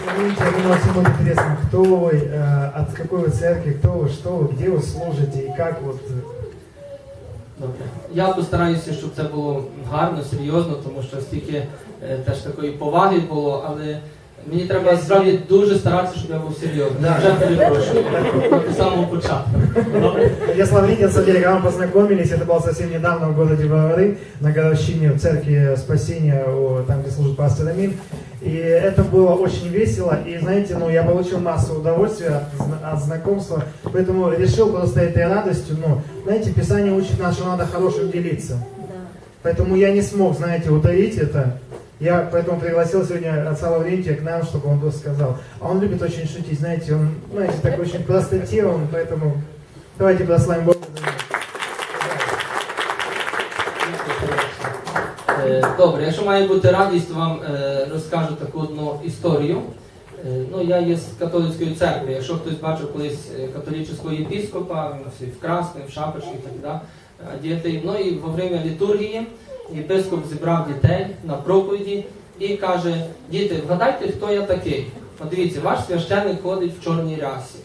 Смотрите, мне очень будет интересно, кто вы, э, от какой вы церкви, кто вы, что вы, где вы служите и как вот... э, Добре. Я постараюся, щоб це було гарно, серйозно, тому що стільки е, теж такої поваги було, але мені треба справді дуже старатися, щоб я був серйозним. Да. Вже перепрошую. От з самого початку. Добре? Я с Лаврикием, на самом деле, когда мы познакомились, это было совсем недавно в городе Бавары, на годовщине в церкви Спасения, о, там, где служит пастор Амин. И это было очень весело, и, знаете, ну, я получил массу удовольствия от, зна- от знакомства, поэтому решил просто этой радостью, ну, знаете, Писание учит нас, что надо хорошим делиться. Поэтому я не смог, знаете, утаить это. Я поэтому пригласил сегодня отца Лаврентия к нам, чтобы он просто сказал. А он любит очень шутить, знаете, он, знаете, такой очень простоте, он, поэтому давайте прославим Бога. Добре, якщо має бути радість, вам е, розкажу таку одну історію. Е, Ну, я є з католицької церкви. Якщо хтось бачив колись е, католічного єпіскопа, він в красний, в шапочці і так далі. Ну і во время літургії єпископ зібрав дітей на проповіді і каже: діти, вгадайте, хто я такий. От дивіться, ваш священник ходить в чорній рясі.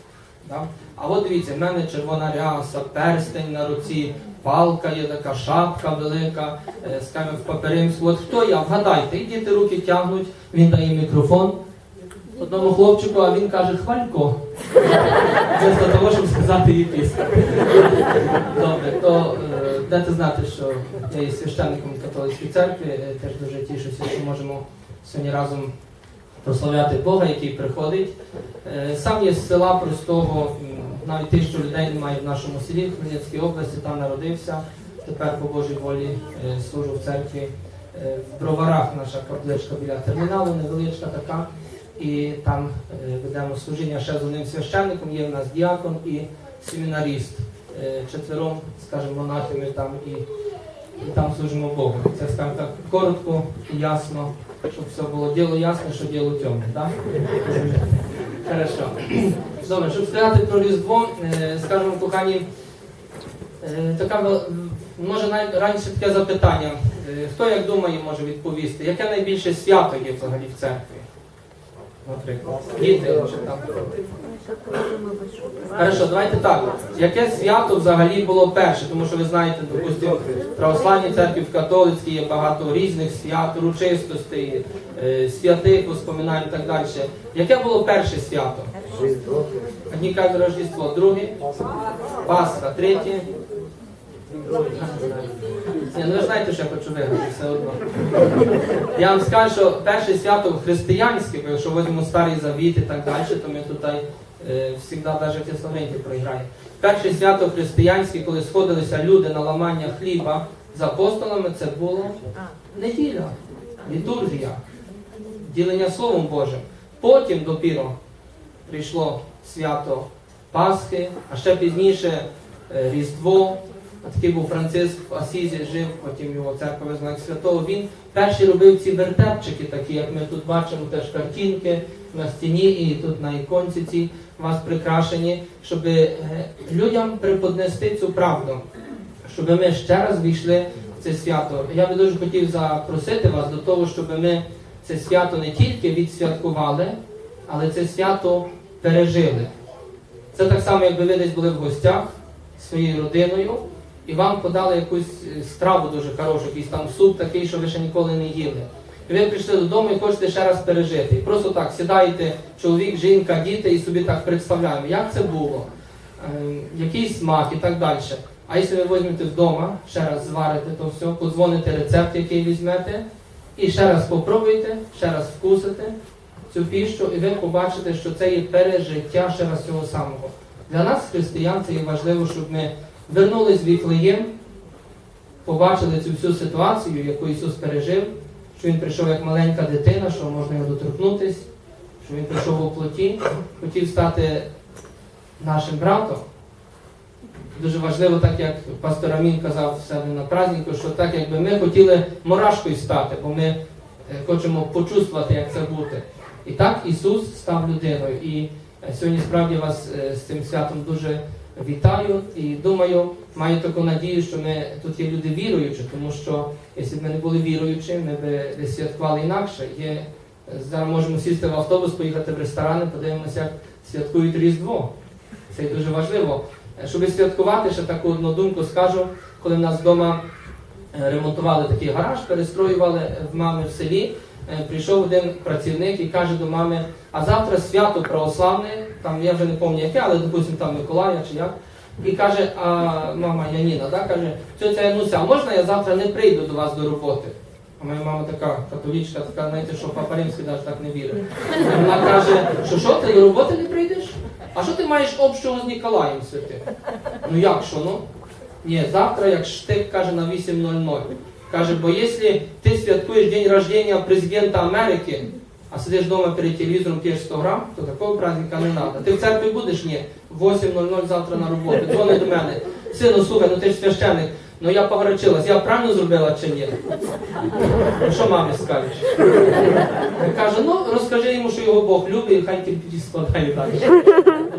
А от дивіться, в мене червона ряса, перстень на руці, палка є така, шапка велика, е, скажімо, в паперимську. От хто я? Вгадайте, і діти руки тягнуть, він дає мікрофон одному хлопчику, а він каже Хвалько. Вместо того, щоб сказати єпископ. Добре, то е, дайте знати, що я є священником католицької церкви, теж дуже тішуся, що можемо сьогодні разом прославляти Бога, який приходить. Е, Сам є з села простого, навіть тисячу людей немає в нашому селі, в Хмельницькій області, там народився. Тепер по Божій волі е, служу в церкві. Е, В броварах наша капличка біля терміналу, невеличка така. І там ведемо служіння ще з одним священником, є в нас діакон і семінаріст. Четвером, скажімо, монахами там і, і там служимо Богу. Це скажімо так коротко і ясно, щоб все було діло ясне, що діло темне. Так? Хорошо. Добре, щоб сказати про Різдво, е, скажімо, кохані, е, така може раніше таке запитання. Е, Хто як думає, може відповісти, яке найбільше свято є взагалі в церкві? Наприклад, діти чи там. Хорошо, давайте так. Яке свято взагалі було перше? Тому що ви знаєте, допустимо, в православній церкві, в католицькій є багато різних свят, урочистостей, е, святих воспоминань і так далі. Яке було перше свято? Одні кажуть Рождество, друге Пасха, третє. Ні, ну ви знаєте, що я хочу виграти все одно. Я вам скажу, що перше свято християнське, бо якщо візьмемо старий завіт і так далі, то ми тут е, завжди навіть тісловеньки програємо. Перше свято християнське, коли сходилися люди на ламання хліба з апостолами, це було неділя, літургія, ділення Словом Божим. Потім допіро прийшло свято Пасхи, а ще пізніше е, Різдво. А Такий був Франциск в Асізі жив, потім його церква як святого. Він перший робив ці вертепчики, такі, як ми тут бачимо, теж картинки на стіні і тут на іконці ці вас прикрашені, щоб е, людям преподнести цю правду, щоб ми ще раз війшли в це свято. Я би дуже хотів запросити вас до того, щоб ми це свято не тільки відсвяткували, але це свято пережили. Це так само, якби ви десь були в гостях своєю родиною, і вам подали якусь е, страву дуже хорошу, якийсь там суп такий, що ви ще ніколи не їли. І ви прийшли додому і хочете ще раз пережити. І просто так сідаєте, чоловік, жінка, діти, і собі так представляємо, як це було, е, який смак і так далі. А якщо ви візьмете вдома, ще раз зварите то все, подзвоните рецепт, який візьмете, і ще раз попробуйте, ще раз вкусите цю піщу, і ви побачите, що це є пережиття ще раз цього самого. Для нас, християн, це є важливо, щоб ми вернулись в Віфлеєм, побачили цю всю ситуацію, яку Ісус пережив, що Він прийшов як маленька дитина, що можна його доторкнутись, що Він прийшов у плоті, хотів стати нашим братом. Дуже важливо, так як пастор Амін казав себе на празднику, що так якби ми хотіли мурашкою стати, бо ми е, хочемо почувствувати, як це бути. І так Ісус став людиною. І е, сьогодні справді вас е, з цим святом дуже вітаю і думаю, маю таку надію, що ми тут є люди віруючі, тому що якщо б ми не були віруючі, ми б святкували інакше. Є Зараз можемо сісти в автобус, поїхати в ресторани, подивимося, як святкують Різдво. Це дуже важливо. Е, Щоб святкувати, ще таку одну думку скажу, коли в нас вдома е, ремонтували такий гараж, перестроювали в мами в селі. Е, Прийшов один працівник і каже до мами, а завтра свято православне, там я вже не пам'ятаю яке, але допустимо там Миколая чи як. І каже, а мама Яніна, да, каже, тьотя Януся, а можна я завтра не прийду до вас до роботи? А моя мама така католічка, така, знаєте, що папа Римський навіть так не вірить. Вона каже, що що, ти до роботи не прийдеш? А що ти маєш общого з Ніколаєм святим? Ну як що, ну? Ні, завтра як штик каже на 8.00. Каже, бо якщо ти святкуєш день рождения президента Америки, а сидиш вдома перед телевізором п'єш 100 грам, то такого праздника не треба. Ти в церкві будеш? Ні. В 8.00 завтра на роботу. Дзвони до мене. Сину, слухай, ну ти ж священник. Ну я погорячилась, я правильно зробила чи ні? Ну що мамі скажеш? Каже, ну розкажи йому, що його Бог любить, і хай кирпичі складає далі.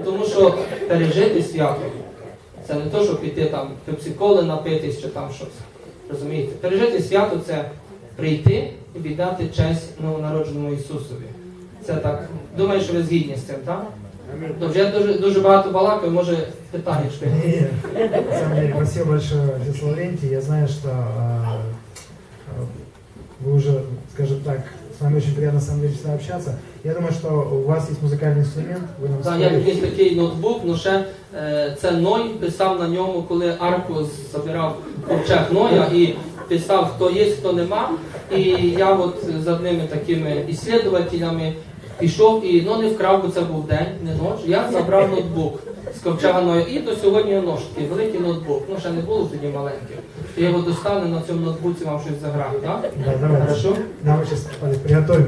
Тому що пережити свято. Це не то, щоб піти там пепсиколи напитись чи там щось. Розумієте? Пережити свято це прийти і віддати честь новонародженому Ісусові. Це так. Думаю, що ви згідні з цим, так? Добре, я дуже, дуже багато балакаю, може питання що... На самом деле, спасибо большое, отец Лаврентий. Я знаю, что ви вже, вы уже, скажем так, с вами очень приятно, на самом деле, всегда общаться. Я думаю, что у вас есть музыкальный инструмент, вы нам Так, я споете. якийсь такий ноутбук, ну ще е, це Ной писав на ньому, коли Арку забирав ковчег Ноя і писав, хто є, хто нема. І я от з одними такими іслідувателями пішов і ну не вкрав, бо це був день, не ноч. Я забрав ноутбук з ковчаганою. І до сьогодні я ношу такий великий ноутбук. Ну ще не було тоді маленький. Я його достану на цьому ноутбуці вам щось заграю, так? Да, давай, Хорошо? Давай давай, приготовим.